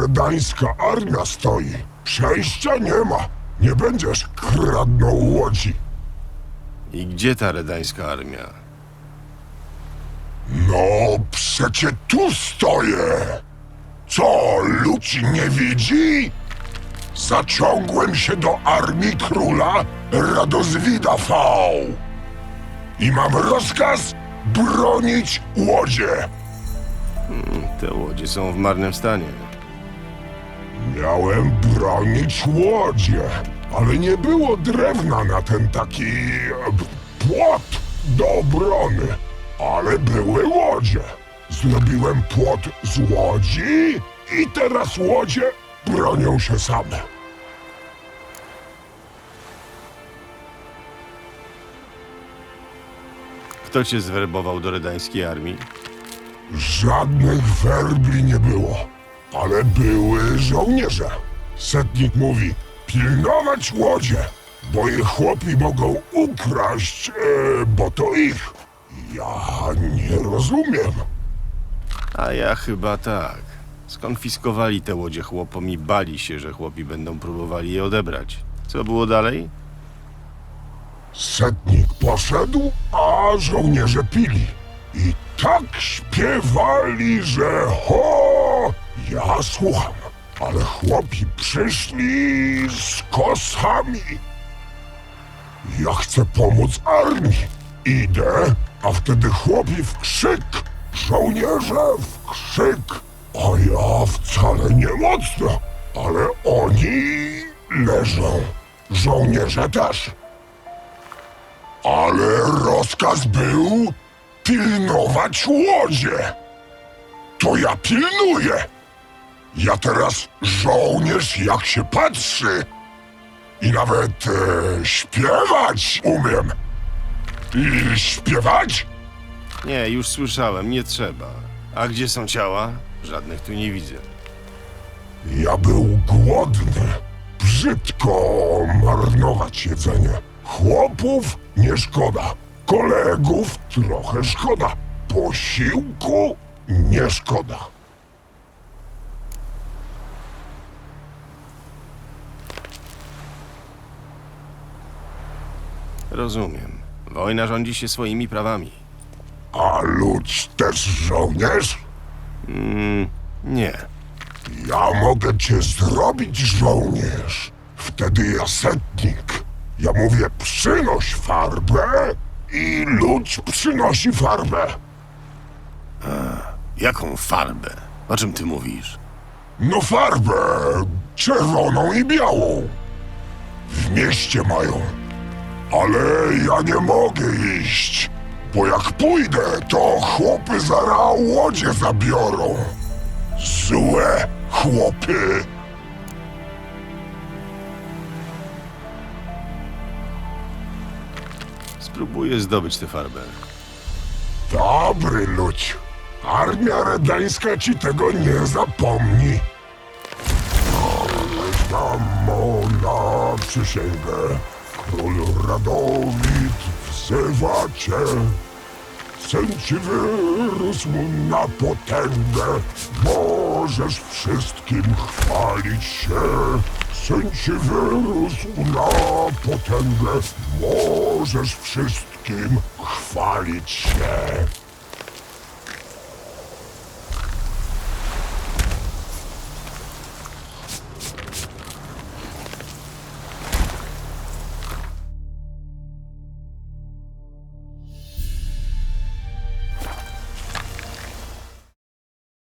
redańska armia stoi. Przejścia nie ma. Nie będziesz kradną łodzi. I gdzie ta redańska armia? No, przecie tu stoję. Co, ludzi nie widzi? Zaciągłem się do armii króla Radozwida V. I mam rozkaz bronić łodzie. Te łodzie są w marnym stanie. Miałem bronić łodzie, ale nie było drewna na ten taki e, płot do obrony. Ale były łodzie. Zrobiłem płot z łodzi i teraz łodzie bronią się same. Kto cię zwerbował do redańskiej armii? Żadnych werbli nie było, ale były żołnierze. Setnik mówi, pilnować łodzie, bo je chłopi mogą ukraść, e, bo to ich. Ja nie rozumiem. A ja chyba tak. Skonfiskowali te łodzie chłopom i bali się, że chłopi będą próbowali je odebrać. Co było dalej? Setnik poszedł, a żołnierze pili. I tak śpiewali, że ho! Ja słucham, ale chłopi przyszli z kosami. Ja chcę pomóc armii. Idę, a wtedy chłopi w krzyk, żołnierze w krzyk. A ja wcale nie mocno, ale oni leżą. Żołnierze też. Ale rozkaz był pilnować łodzie. To ja pilnuję. Ja teraz żołnierz jak się patrzy. I nawet e, śpiewać umiem. I śpiewać? Nie, już słyszałem, nie trzeba. A gdzie są ciała? Żadnych tu nie widzę. Ja był głodny. Brzydko marnować jedzenie. Chłopów nie szkoda. Kolegów trochę szkoda. Posiłku nie szkoda. Rozumiem. Wojna rządzi się swoimi prawami. A ludź też żołnierz? Mm, nie. Ja mogę cię zrobić żołnierz. Wtedy ja setnik. Ja mówię przynoś farbę i ludź przynosi farbę. Jaką farbę? O czym ty mówisz? No farbę czerwoną i białą. W mieście mają. Ale ja nie mogę iść, bo jak pójdę, to chłopy zara łodzie zabiorą. Złe chłopy. Spróbuję zdobyć tę farbę. Dobry ludź. Armia redańska ci tego nie zapomni. Dam mu na przysięgę. Król Radowid wzywa cię. Ci wyrósł na potęgę. Możesz wszystkim chwalić się. Syn wyrósł na potęgę. Możesz wszystkim chwalić się.